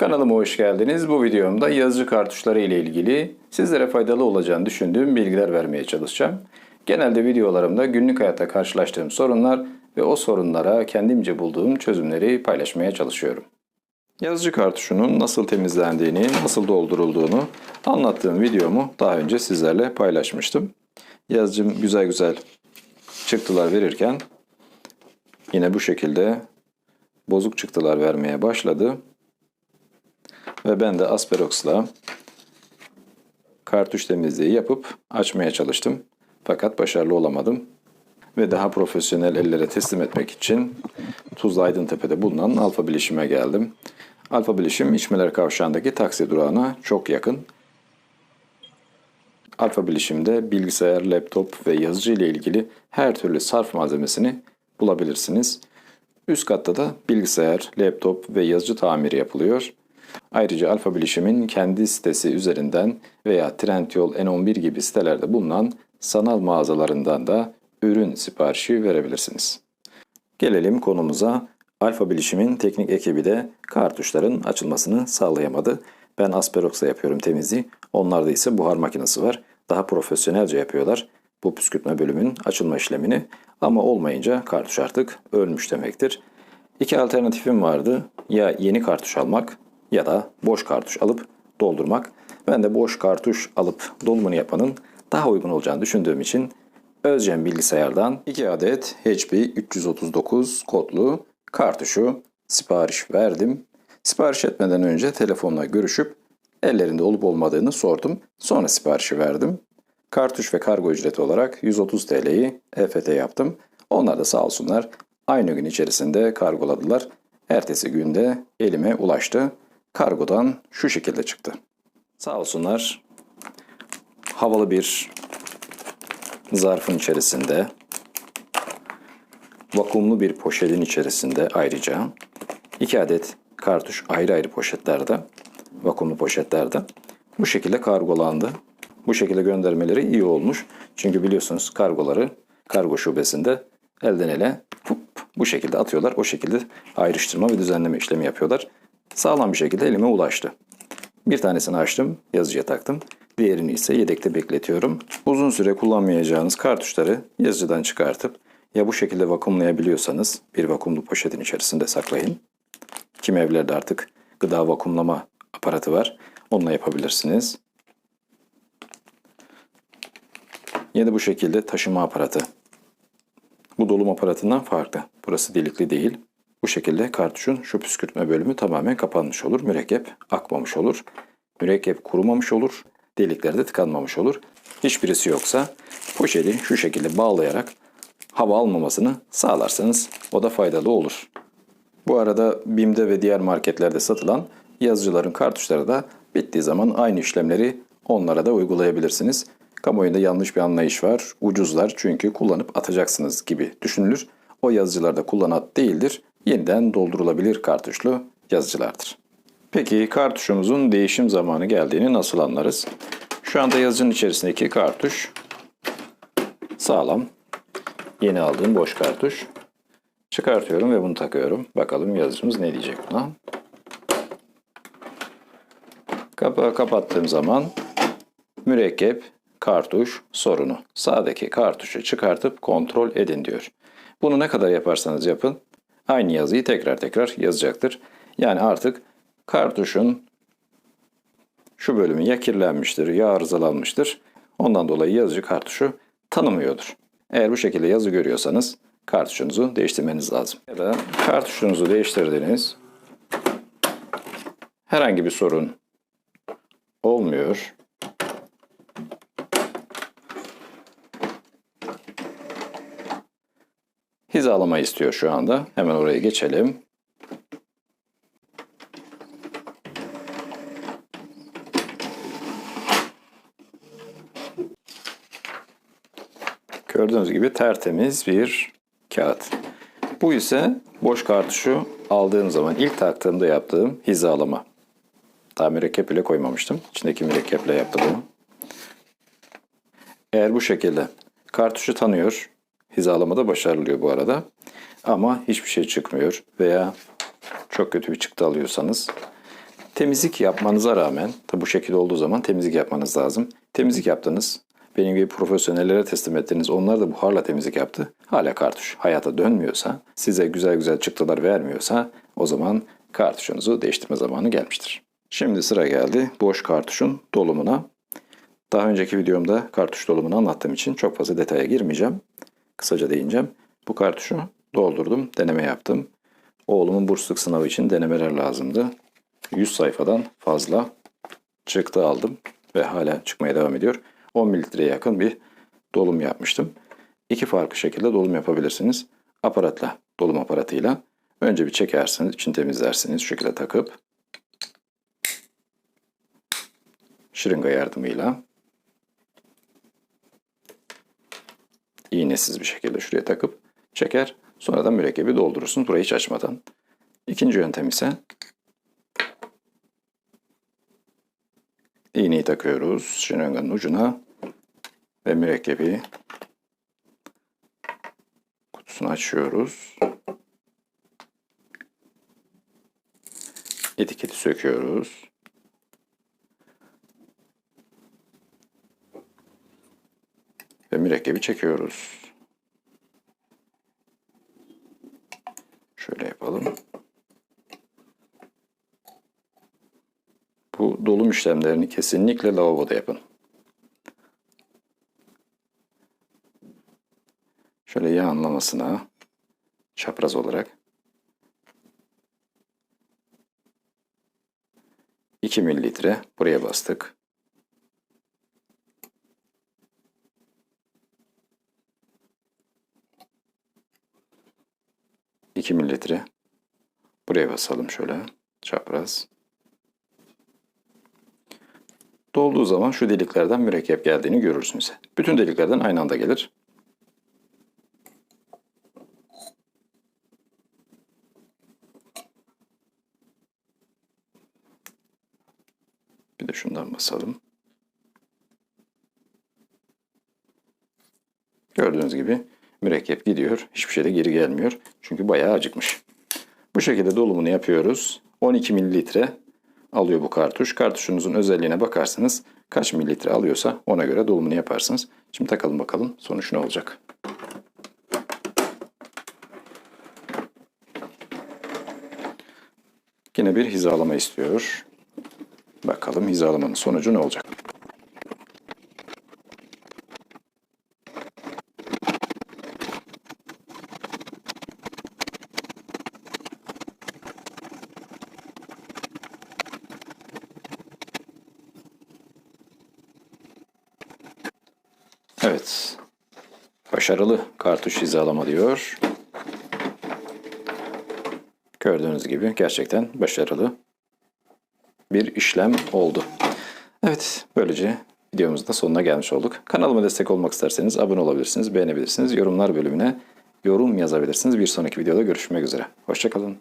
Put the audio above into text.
Kanalıma hoş geldiniz. Bu videomda yazıcı kartuşları ile ilgili sizlere faydalı olacağını düşündüğüm bilgiler vermeye çalışacağım. Genelde videolarımda günlük hayatta karşılaştığım sorunlar ve o sorunlara kendimce bulduğum çözümleri paylaşmaya çalışıyorum. Yazıcı kartuşunun nasıl temizlendiğini, nasıl doldurulduğunu anlattığım videomu daha önce sizlerle paylaşmıştım. Yazıcım güzel güzel çıktılar verirken yine bu şekilde bozuk çıktılar vermeye başladı. Ve ben de Asperox'la kartuş temizliği yapıp açmaya çalıştım. Fakat başarılı olamadım. Ve daha profesyonel ellere teslim etmek için Tuzla Aydıntepe'de bulunan Alfa Bilişim'e geldim. Alfa Bilişim İçmeler Kavşağı'ndaki taksi durağına çok yakın. Alfa Bilişim'de bilgisayar, laptop ve yazıcı ile ilgili her türlü sarf malzemesini bulabilirsiniz. Üst katta da bilgisayar, laptop ve yazıcı tamiri yapılıyor. Ayrıca Alfa Bilişim'in kendi sitesi üzerinden veya Trendyol, N11 gibi sitelerde bulunan sanal mağazalarından da ürün siparişi verebilirsiniz. Gelelim konumuza. Alfa Bilişim'in teknik ekibi de kartuşların açılmasını sağlayamadı. Ben Asperox'la yapıyorum temizliği. Onlarda ise buhar makinesi var. Daha profesyonelce yapıyorlar bu püskürtme bölümün açılma işlemini. Ama olmayınca kartuş artık ölmüş demektir. İki alternatifim vardı. Ya yeni kartuş almak ya da boş kartuş alıp doldurmak. Ben de boş kartuş alıp dolumunu yapanın daha uygun olacağını düşündüğüm için Özcem Bilgisayar'dan 2 adet HP 339 kodlu kartuşu sipariş verdim. Sipariş etmeden önce telefonla görüşüp ellerinde olup olmadığını sordum. Sonra siparişi verdim. Kartuş ve kargo ücreti olarak 130 TL'yi EFT yaptım. Onlar da sağ olsunlar aynı gün içerisinde kargoladılar. Ertesi günde elime ulaştı. Kargodan şu şekilde çıktı. Sağ olsunlar havalı bir zarfın içerisinde vakumlu bir poşetin içerisinde ayrıca iki adet kartuş ayrı ayrı poşetlerde vakumlu poşetlerde bu şekilde kargolandı. Bu şekilde göndermeleri iyi olmuş. Çünkü biliyorsunuz kargoları kargo şubesinde elden ele bu şekilde atıyorlar. O şekilde ayrıştırma ve düzenleme işlemi yapıyorlar. Sağlam bir şekilde elime ulaştı. Bir tanesini açtım, yazıcıya taktım. Diğerini ise yedekte bekletiyorum. Uzun süre kullanmayacağınız kartuşları yazıcıdan çıkartıp ya bu şekilde vakumlayabiliyorsanız bir vakumlu poşetin içerisinde saklayın. Kim evlerde artık gıda vakumlama aparatı var. Onunla yapabilirsiniz. Ya da bu şekilde taşıma aparatı. Bu dolum aparatından farklı. Burası delikli değil. Bu şekilde kartuşun şu püskürtme bölümü tamamen kapanmış olur. Mürekkep akmamış olur. Mürekkep kurumamış olur. Delikler de tıkanmamış olur. Hiçbirisi yoksa poşeti şu şekilde bağlayarak hava almamasını sağlarsanız o da faydalı olur. Bu arada BİM'de ve diğer marketlerde satılan yazıcıların kartuşları da bittiği zaman aynı işlemleri onlara da uygulayabilirsiniz. Kamuoyunda yanlış bir anlayış var. Ucuzlar çünkü kullanıp atacaksınız gibi düşünülür. O yazıcılarda kullanat değildir. Yeniden doldurulabilir kartuşlu yazıcılardır. Peki kartuşumuzun değişim zamanı geldiğini nasıl anlarız? Şu anda yazıcının içerisindeki kartuş sağlam. Yeni aldığım boş kartuş. Çıkartıyorum ve bunu takıyorum. Bakalım yazıcımız ne diyecek buna. Kapağı kapattığım zaman mürekkep, kartuş sorunu. Sağdaki kartuşu çıkartıp kontrol edin diyor. Bunu ne kadar yaparsanız yapın aynı yazıyı tekrar tekrar yazacaktır. Yani artık kartuşun şu bölümü ya kirlenmiştir ya arızalanmıştır. Ondan dolayı yazıcı kartuşu tanımıyordur. Eğer bu şekilde yazı görüyorsanız kartuşunuzu değiştirmeniz lazım. Ya da kartuşunuzu değiştirdiniz. Herhangi bir sorun olmuyor. Hizalama istiyor şu anda. Hemen oraya geçelim. Gördüğünüz gibi tertemiz bir kağıt. Bu ise boş kartuşu aldığım zaman ilk taktığımda yaptığım hizalama. Daha mürekkep ile koymamıştım. İçindeki mürekkeple yaptım bunu. Eğer bu şekilde kartuşu tanıyor, hizalamada başarılıyor bu arada. Ama hiçbir şey çıkmıyor veya çok kötü bir çıktı alıyorsanız Temizlik yapmanıza rağmen, tabi bu şekilde olduğu zaman temizlik yapmanız lazım. Temizlik yaptınız, benim gibi profesyonellere teslim ettiniz. Onlar da buharla temizlik yaptı. Hala kartuş hayata dönmüyorsa, size güzel güzel çıktılar vermiyorsa o zaman kartuşunuzu değiştirme zamanı gelmiştir. Şimdi sıra geldi boş kartuşun dolumuna. Daha önceki videomda kartuş dolumunu anlattığım için çok fazla detaya girmeyeceğim. Kısaca değineceğim. Bu kartuşu doldurdum, deneme yaptım. Oğlumun bursluluk sınavı için denemeler lazımdı. 100 sayfadan fazla çıktı aldım ve hala çıkmaya devam ediyor. 10 mililitreye yakın bir dolum yapmıştım. İki farklı şekilde dolum yapabilirsiniz. Aparatla, dolum aparatıyla. Önce bir çekersiniz, için temizlersiniz şu şekilde takıp. Şırınga yardımıyla iğnesiz bir şekilde şuraya takıp çeker. Sonradan mürekkebi doldurursunuz burayı hiç açmadan. İkinci yöntem ise iğneyi takıyoruz şırınganın ucuna ve mürekkebi kutusunu açıyoruz. Etiketi söküyoruz. Ve mürekkebi çekiyoruz. Şöyle yapalım. İşlemlerini kesinlikle lavaboda yapın. Şöyle yağ anlamasına çapraz olarak 2 mililitre buraya bastık. İki mililitre buraya basalım şöyle çapraz. Dolduğu zaman şu deliklerden mürekkep geldiğini görürsünüz. Bütün deliklerden aynı anda gelir. Bir de şundan basalım. Gördüğünüz gibi mürekkep gidiyor. Hiçbir şey de geri gelmiyor. Çünkü bayağı acıkmış. Bu şekilde dolumunu yapıyoruz. 12 mililitre alıyor bu kartuş. Kartuşunuzun özelliğine bakarsanız kaç mililitre alıyorsa ona göre dolumunu yaparsınız. Şimdi takalım bakalım sonuç ne olacak. Yine bir hizalama istiyor. Bakalım hizalamanın sonucu ne olacak. Evet. Başarılı kartuş hizalama diyor. Gördüğünüz gibi gerçekten başarılı bir işlem oldu. Evet, böylece videomuzun da sonuna gelmiş olduk. Kanalıma destek olmak isterseniz abone olabilirsiniz, beğenebilirsiniz. Yorumlar bölümüne yorum yazabilirsiniz. Bir sonraki videoda görüşmek üzere. Hoşçakalın.